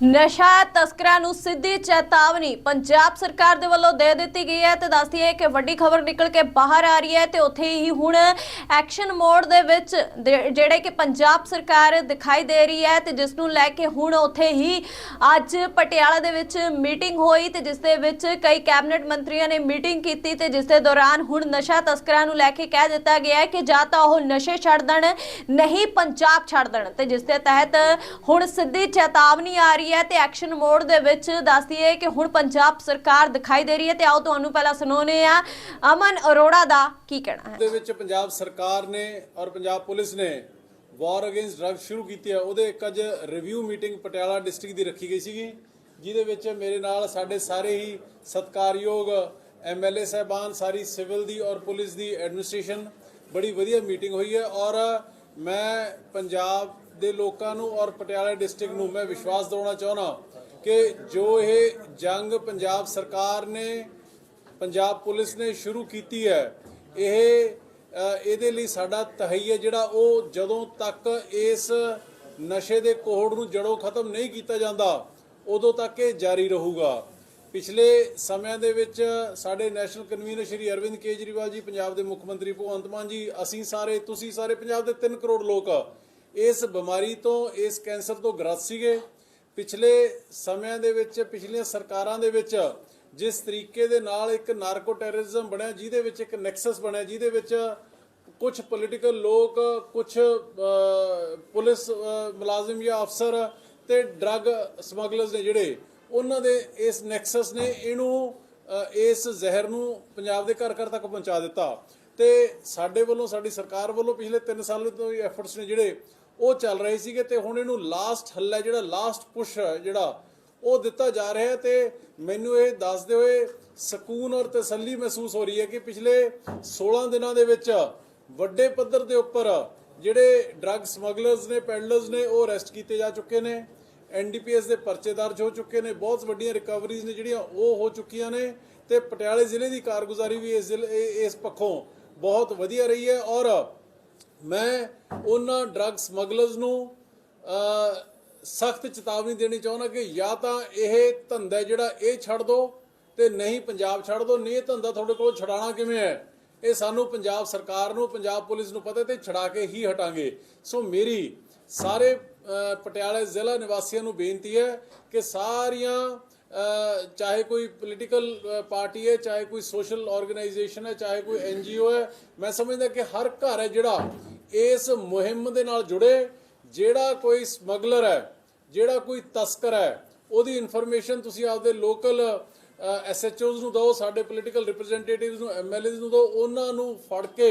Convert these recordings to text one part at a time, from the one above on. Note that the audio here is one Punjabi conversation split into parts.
ਨਸ਼ਾ ਤਸਕਰਾਂ ਨੂੰ ਸਿੱਧੀ ਚੇਤਾਵਨੀ ਪੰਜਾਬ ਸਰਕਾਰ ਦੇ ਵੱਲੋਂ ਦੇ ਦਿੱਤੀ ਗਈ ਹੈ ਤੇ ਦੱਸਦੀ ਹੈ ਕਿ ਵੱਡੀ ਖਬਰ ਨਿਕਲ ਕੇ ਬਾਹਰ ਆ ਰਹੀ ਹੈ ਤੇ ਉੱਥੇ ਹੀ ਹੁਣ ਐਕਸ਼ਨ ਮੋਡ ਦੇ ਵਿੱਚ ਦੇ- ਜਿਹੜੇ ਕਿ ਪੰਜਾਬ ਸਰਕਾਰ ਦਿਖਾਈ ਦੇ ਰਹੀ ਹੈ ਤੇ ਜਿਸ ਨੂੰ ਲੈ ਕੇ ਹੁਣ ਉੱਥੇ ਹੀ ਅੱਜ ਪਟਿਆਲਾ ਦੇ ਵਿੱਚ ਮੀਟਿੰਗ ਹੋਈ ਤੇ ਜਿਸ ਦੇ ਵਿੱਚ ਕਈ ਕੈਬਨਿਟ ਮੰਤਰੀਆਂ ਨੇ ਮੀਟਿੰਗ ਕੀਤੀ ਤੇ ਜਿਸ ਦੇ ਦੌਰਾਨ ਹੁਣ ਨਸ਼ਾ ਤਸਕਰਾਂ ਨੂੰ ਲੈ ਕੇ ਕਹਿ ਦਿੱਤਾ ਗਿਆ ਹੈ ਕਿ ਜਾਂ ਤਾਂ ਉਹ ਨਸ਼ੇ ਛੱਡ ਦੇਣ, ਨਹੀਂ ਪੰਜਾਬ ਛੱਡ ਦੇਣ ਤੇ ਜਿਸ ਦੇ ਤਹਿਤ ਹੁਣ ਸਿੱਧੀ ਚੇਤਾਵਨੀ ਆ ਰਹੀ ਹੈ ਤੇ ਐਕਸ਼ਨ ਮੋਡ ਦੇ ਵਿੱਚ ਦੱਸਦੀ ਹੈ ਕਿ ਹੁਣ ਪੰਜਾਬ ਸਰਕਾਰ ਦਿਖਾਈ ਦੇ ਰਹੀ ਹੈ ਤੇ ਆਓ ਤੁਹਾਨੂੰ ਪਹਿਲਾਂ ਸੁਣਾਉਂਦੇ ਆ ਅਮਨ ਅਰੋੜਾ ਦਾ ਕੀ ਕਹਿਣਾ ਹੈ? ਦੇ ਵਿੱਚ ਪੰਜਾਬ ਸਰਕਾਰ ਨੇ ਔਰ ਪੰਜਾਬ ਪੁਲਿਸ ਨੇ ਵਾਰ ਅਗੇਂਸਟ ਡਰੱਗ ਸ਼ੁਰੂ ਕੀਤੀ ਹੈ। ਉਹਦੇ ਇੱਕ ਅੱਜ ਰਿਵਿਊ ਮੀਟਿੰਗ ਪਟਿਆਲਾ ਡਿਸਟ੍ਰਿਕਟ ਦੀ ਰੱਖੀ ਗਈ ਸੀਗੀ, ਜਿਹਦੇ ਵਿੱਚ ਮੇਰੇ ਨਾਲ ਸਾਡੇ ਸਾਰੇ ਹੀ ਸਤਕਾਰਯੋਗ ਐਮਐਲਏ ਸਾਹਿਬਾਨ, ਸਾਰੀ ਸਿਵਲ ਦੀ ਔਰ ਪੁਲਿਸ ਦੀ ਐਡਮਿਨਿਸਟ੍ਰੇਸ਼ਨ ਬੜੀ ਵਧੀਆ ਮੀਟਿੰਗ ਹੋਈ ਹੈ। ਔਰ ਮੈਂ ਪੰਜਾਬ ਦੇ ਲੋਕਾਂ ਨੂੰ ਔਰ ਪਟਿਆਲਾ ਡਿਸਟ੍ਰਿਕਟ ਨੂੰ ਮੈਂ ਵਿਸ਼ਵਾਸ ਦਿਵਾਉਣਾ ਚਾਹੁੰਦਾ ਕਿ ਜੋ ਇਹ ਜੰਗ ਪੰਜਾਬ ਸਰਕਾਰ ਨੇ, ਪੰਜਾਬ ਪੁਲਿਸ ਨੇ ਸ਼ੁਰੂ ਕੀਤੀ ਹੈ, ਇਹ ਇਹਦੇ ਲਈ ਸਾਡਾ ਤਹਈਆ ਜਿਹੜਾ ਉਹ ਜਦੋਂ ਤੱਕ ਇਸ ਨਸ਼ੇ ਦੇ ਕੋਹੜ ਨੂੰ ਜੜੋਂ ਖਤਮ ਨਹੀਂ ਕੀਤਾ ਜਾਂਦਾ, ਉਦੋਂ ਤੱਕ ਇਹ ਜਾਰੀ ਰਹੂਗਾ। ਪਿਛਲੇ ਸਮਿਆਂ ਦੇ ਵਿੱਚ ਸਾਡੇ ਨੈਸ਼ਨਲ ਕਨਵੀਨਰ ਸ਼੍ਰੀ ਅਰਵਿੰਦ ਕੇਜਰੀਵਾਲ ਜੀ, ਪੰਜਾਬ ਦੇ ਮੁੱਖ ਮੰਤਰੀ ਭਗਵੰਤ ਮਾਨ ਜੀ, ਅਸੀਂ ਸਾਰੇ, ਤੁਸੀਂ ਸਾਰੇ ਪੰਜਾਬ ਦੇ 3 ਕਰੋੜ ਲੋਕ ਇਸ ਬਿਮਾਰੀ ਤੋਂ, ਇਸ ਕੈਂਸਰ ਤੋਂ ਗ੍ਰਸਤ ਸੀਗੇ। ਪਿਛਲੇ ਸਮਿਆਂ ਦੇ ਵਿੱਚ, ਪਿਛਲੀਆਂ ਸਰਕਾਰਾਂ ਦੇ ਵਿੱਚ ਜਿਸ ਤਰੀਕੇ ਦੇ ਨਾਲ ਇੱਕ ਨਾਰਕੋ ਟੈਰਰਿਜ਼ਮ ਬਣਿਆ, ਜਿਹਦੇ ਵਿੱਚ ਇੱਕ ਨੈਕਸਸ ਬਣਿਆ, ਜਿਹਦੇ ਵਿੱਚ ਕੁਝ ਪੋਲੀਟੀਕਲ ਲੋਕ ਕੁਝ ਪੁਲਿਸ ਮੁਲਾਜ਼ਮ ਜਾਂ ਅਫਸਰ ਤੇ ਡਰੱਗ ਸਮਗਲਰਸ ਨੇ ਜਿਹੜੇ ਉਹਨਾਂ ਦੇ ਇਸ ਨੈਕਸਸ ਨੇ ਇਹਨੂੰ ਇਸ ਜ਼ਹਿਰ ਨੂੰ ਪੰਜਾਬ ਦੇ ਘਰ ਘਰ ਤੱਕ ਪਹੁੰਚਾ ਦਿੱਤਾ। ਤੇ ਸਾਡੇ ਵੱਲੋਂ, ਸਾਡੀ ਸਰਕਾਰ ਵੱਲੋਂ ਪਿਛਲੇ 3 ਸਾਲ ਤੋਂ ਹੀ ਐਫਰਟਸ ਨੇ ਜਿਹੜੇ ਉਹ ਚੱਲ ਰਹੇ ਸੀਗੇ ਤੇ ਹੁਣ ਇਹਨੂੰ ਲਾਸਟ ਹੱਲਾ ਜਿਹੜਾ ਲਾਸਟ ਪੁਸ਼ ਜਿਹੜਾ, ਉਹ ਦਿੱਤਾ ਜਾ ਰਿਹਾ ਹੈ ਤੇ ਮੈਨੂੰ ਇਹ ਦੱਸਦੇ ਹੋਏ ਸਕੂਨ ਔਰ ਤਸੱਲੀ ਮਹਿਸੂਸ ਹੋ ਰਹੀ ਹੈ ਕਿ ਪਿਛਲੇ 16 ਦਿਨਾਂ ਦੇ ਵਿੱਚ ਵੱਡੇ ਪੱਧਰ ਦੇ ਉੱਪਰ ਜਿਹੜੇ ਡਰੱਗ ਸਮਗਲਰਸ ਨੇ ਪੈਡਲਰਸ ਨੇ, ਉਹ ਅਰੈਸਟ ਕੀਤੇ ਜਾ ਚੁੱਕੇ ਨੇ। ਐਨਡੀਪੀਐਸ ਦੇ ਪਰਚੇ ਦਰਜ ਹੋ ਚੁੱਕੇ ਨੇ, ਬਹੁਤ ਵੱਡੀਆਂ ਰਿਕਵਰੀਜ਼ ਨੇ ਜਿਹੜੀਆਂ ਉਹ ਹੋ ਚੁੱਕੀਆਂ ਨੇ ਤੇ ਪਟਿਆਲੇ ਜ਼ਿਲ੍ਹੇ ਦੀ ਕਾਰਗੁਜ਼ਾਰੀ ਵੀ ਇਸ ਜ਼ਿਲ੍ਹੇ ਇਸ ਪੱਖੋਂ ਬਹੁਤ ਵਧੀਆ ਰਹੀ ਹੈ ਔਰ ਮੈਂ ਉਹਨਾਂ ਡਰੱਗ ਸਮਗਲਰਸ ਨੂੰ ਸਖਤ ਚੇਤਾਵਨੀ ਦੇਣੀ ਚਾਹੁੰਦਾ ਕਿ ਜਾਂ ਤਾਂ ਇਹ ਧੰਦਾ ਜਿਹੜਾ ਇਹ ਛੱਡ ਦਿਓ ਤੇ ਨਹੀਂ ਪੰਜਾਬ ਛੱਡ ਦਿਓ ਨਹੀਂ ਇਹ ਧੰਦਾ ਤੁਹਾਡੇ ਕੋਲ ਛਡਾਣਾ ਕਿਵੇਂ ਹੈ? ਇਹ ਸਾਨੂੰ ਪੰਜਾਬ ਸਰਕਾਰ ਨੂੰ, ਪੰਜਾਬ ਪੁਲਿਸ ਨੂੰ ਪਤਾ ਤੇ ਛਡਾ ਕੇ ਹੀ ਹਟਾਂਗੇ। ਸੋ ਮੇਰੀ ਸਾਰੇ ਅ, ਪਟਿਆਲੇ ਜ਼ਿਲ੍ਹਾ ਨਿਵਾਸੀਆਂ ਨੂੰ ਬੇਨਤੀ ਹੈ ਕਿ ਸਾਰੀਆਂ ਚਾਹੇ ਕੋਈ ਪੋਲੀਟੀਕਲ ਪਾਰਟੀ ਹੈ ਚਾਹੇ ਕੋਈ ਸੋਸ਼ਲ ਆਰਗੇਨਾਈਜੇਸ਼ਨ ਹੈ ਚਾਹੇ ਕੋਈ ਐਨਜੀਓ ਹੈ ਮੈਂ ਸਮਝਦਾ ਕਿ ਹਰ ਘਰ ਹੈ ਜਿਹੜਾ ਇਸ ਮੁਹਿੰਮ ਦੇ ਨਾਲ ਜੁੜੇ ਜਿਹੜਾ ਕੋਈ ਸਮਗਲਰ ਹੈ ਜਿਹੜਾ ਕੋਈ ਤਸਕਰ ਹੈ ਉਹਦੀ ਇਨਫੋਰਮੇਸ਼ਨ ਤੁਸੀਂ ਆਪਦੇ ਲੋਕਲ ਐਸਐਚਓਜ਼ ਨੂੰ ਦਿਓ ਸਾਡੇ ਪੋਲੀਟੀਕਲ ਰਿਪਰੈਜ਼ੈਂਟੇਟਿਵਸ ਨੂੰ ਐਮਐਲਏਜ਼ ਨੂੰ ਦਿਓ ਉਹਨਾਂ ਨੂੰ ਫੜ ਕੇ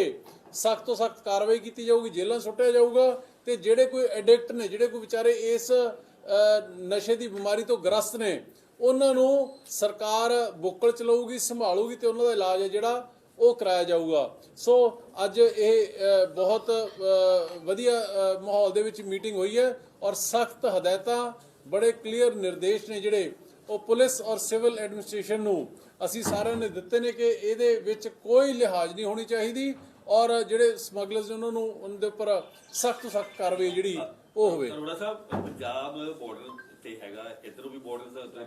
ਸਖਤ ਤੋਂ ਸਖਤ ਕਾਰਵਾਈ ਕੀਤੀ ਜਾਊਗੀ ਜੇਲ੍ਹਾਂ ਸੁੱਟਿਆ ਜਾਊਗਾ ਤੇ ਜਿਹੜੇ ਕੋਈ ਐਡਿਕਟ ਨੇ, ਜਿਹੜੇ ਕੋਈ ਵਿਚਾਰੇ ਇਸ ਨਸ਼ੇ ਦੀ ਬਿਮਾਰੀ ਤੋਂ ਗ੍ਰਸਤ ਨੇ, ਉਹਨਾਂ ਨੂੰ ਸਰਕਾਰ ਬੁੱਕਲ ਚਲਾਊਗੀ, ਸੰਭਾਲੂਗੀ ਤੇ ਉਹਨਾਂ ਦਾ ਇਲਾਜ ਹੈ ਜਿਹੜਾ ਉਹ ਕਰਾਇਆ ਜਾਊਗਾ। ਸੋ ਅੱਜ ਇਹ ਬਹੁਤ ਵਧੀਆ ਮਾਹੌਲ ਦੇ ਵਿੱਚ ਮੀਟਿੰਗ ਹੋਈ ਹੈ ਔਰ ਸਖਤ ਹਦਾਇਤਾਂ, ਬੜੇ ਕਲੀਅਰ ਨਿਰਦੇਸ਼ ਨੇ ਜਿਹੜੇ ਉਹ ਪੁਲਿਸ ਔਰ ਸਿਵਲ ਐਡਮਿਨਿਸਟ੍ਰੇਸ਼ਨ ਨੂੰ ਅਸੀਂ ਸਾਰਿਆਂ ਨੇ ਦਿੱਤੇ ਨੇ ਕਿ ਇਹਦੇ ਵਿੱਚ ਕੋਈ ਲਿਹਾਜ਼ ਨਹੀਂ ਹੋਣੀ ਚਾਹੀਦੀ। ਔਰ ਜਿਹੜੇ ਸਮਗਲਰਸ ਨੇ ਉਹਨਾਂ ਨੂੰ ਉਹਨਾਂ ਦੇ ਉੱਪਰ ਸਖਤ ਸਖਤ ਕਾਰਵਾਈ ਜਿਹੜੀ ਉਹ ਹੋਵੇ। ਅਰੋੜਾ ਸਾਹਿਬ, ਪੰਜਾਬ ਬਾਰਡਰ ਤੇ ਹੈਗਾ, ਇਧਰੋਂ ਵੀ ਬਾਰਡਰ ਤੇ